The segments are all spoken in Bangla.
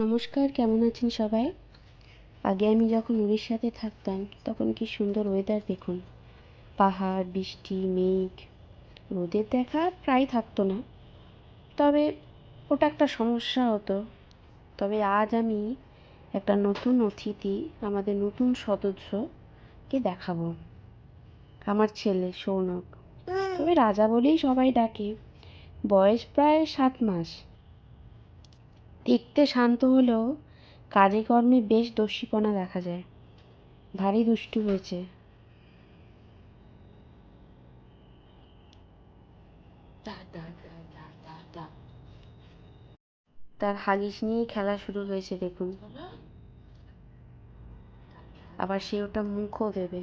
নমস্কার, কেমন আছেন সবাই? আগে আমি যখন উড়িষ্যাতে থাকতাম, তখন কি সুন্দর ওয়েদার দেখুন। পাহাড়, বৃষ্টি, মেঘ, রোদের দেখা প্রায় থাকতো না। তবে ওটা একটা সমস্যা হতো। তবে আজ আমি একটা নতুন অতিথি, আমাদের নতুন সদস্যকে দেখাবো। আমার ছেলে সৌনক। তবে রাজা বলেই সবাই ডাকে। বয়স প্রায় সাত মাস। দেখতে শান্ত হলেও কাজে কর্মে বেশ দস্যিপনা দেখা যায়। ভারী দুষ্টু হয়েছে। তার হাগিস নিয়ে খেলা শুরু হয়েছে, দেখুন। আবার সে ওটা মুখও দেবে।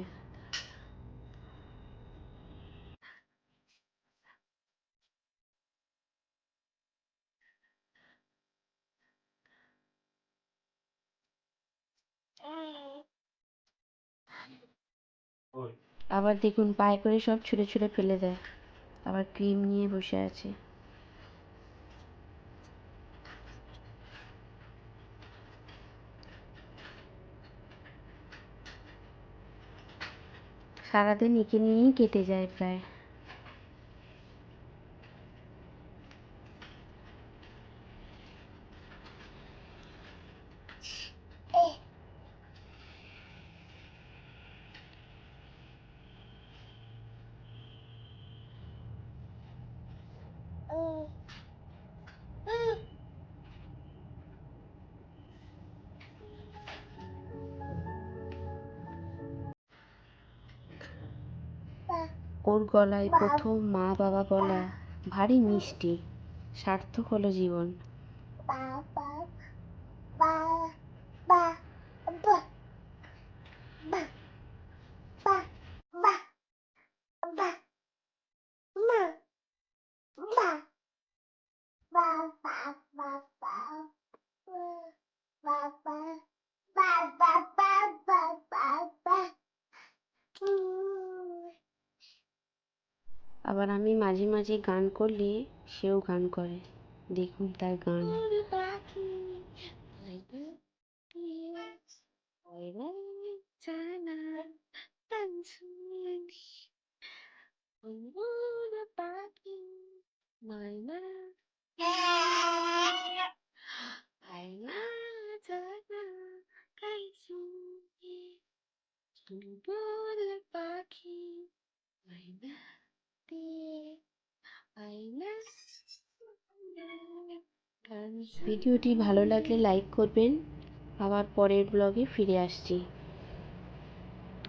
আবার দেখুন, পায়ে করে সব ছুঁড়ে ছুঁড়ে ফেলে দেয়। আবার ক্রিম নিয়ে বসে আছে। সারাদিন একে নিয়েই কেটে যায় প্রায়। ওর গলায় প্রথম মা বাবা বলা ভারী মিষ্টি সার্থক হলো জীবন। আবার আমি মাঝে মাঝে গান করলে সেও গান করে। দেখুন তার গান। পাখি ভিডিওটি ভালো লাগলে লাইক করবেন আবার পরের ব্লগে ফিরে আসছি